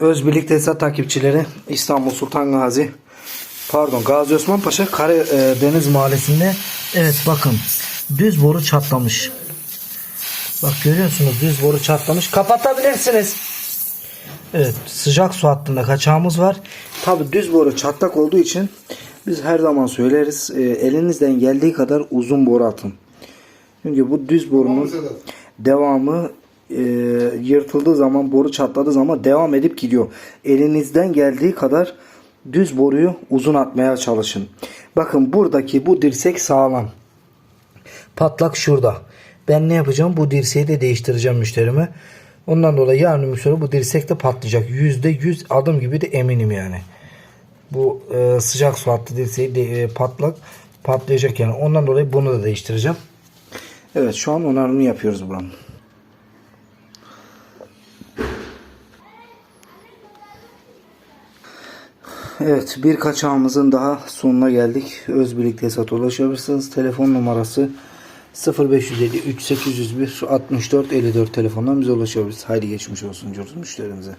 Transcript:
Özbirlik Tesisat takipçileri İstanbul Sultan Gazi pardon Gazi Osman Paşa Karadeniz Mahallesi'nde evet bakın düz boru çatlamış. Bak görüyorsunuz düz boru çatlamış. Kapatabilirsiniz. Evet sıcak su hattında kaçağımız var. Tabi düz boru çatlak olduğu için biz her zaman söyleriz e, elinizden geldiği kadar uzun boru atın. Çünkü bu düz borunun devamı e, yırtıldığı zaman boru çatladığı zaman devam edip gidiyor. Elinizden geldiği kadar düz boruyu uzun atmaya çalışın. Bakın buradaki bu dirsek sağlam. Patlak şurada. Ben ne yapacağım? Bu dirseği de değiştireceğim müşterime. Ondan dolayı yarın müşteri bu dirsek de patlayacak. Yüzde yüz adım gibi de eminim yani. Bu e, sıcak su hattı dirseği de, e, patlak patlayacak yani. Ondan dolayı bunu da değiştireceğim. Evet şu an onarımını yapıyoruz buranın. Evet bir kaçağımızın daha sonuna geldik. Özbirlik Tesat ulaşabilirsiniz. Telefon numarası 0550 3801 64 54 telefondan bize ulaşabilirsiniz. Haydi geçmiş olsun diyoruz müşterimize.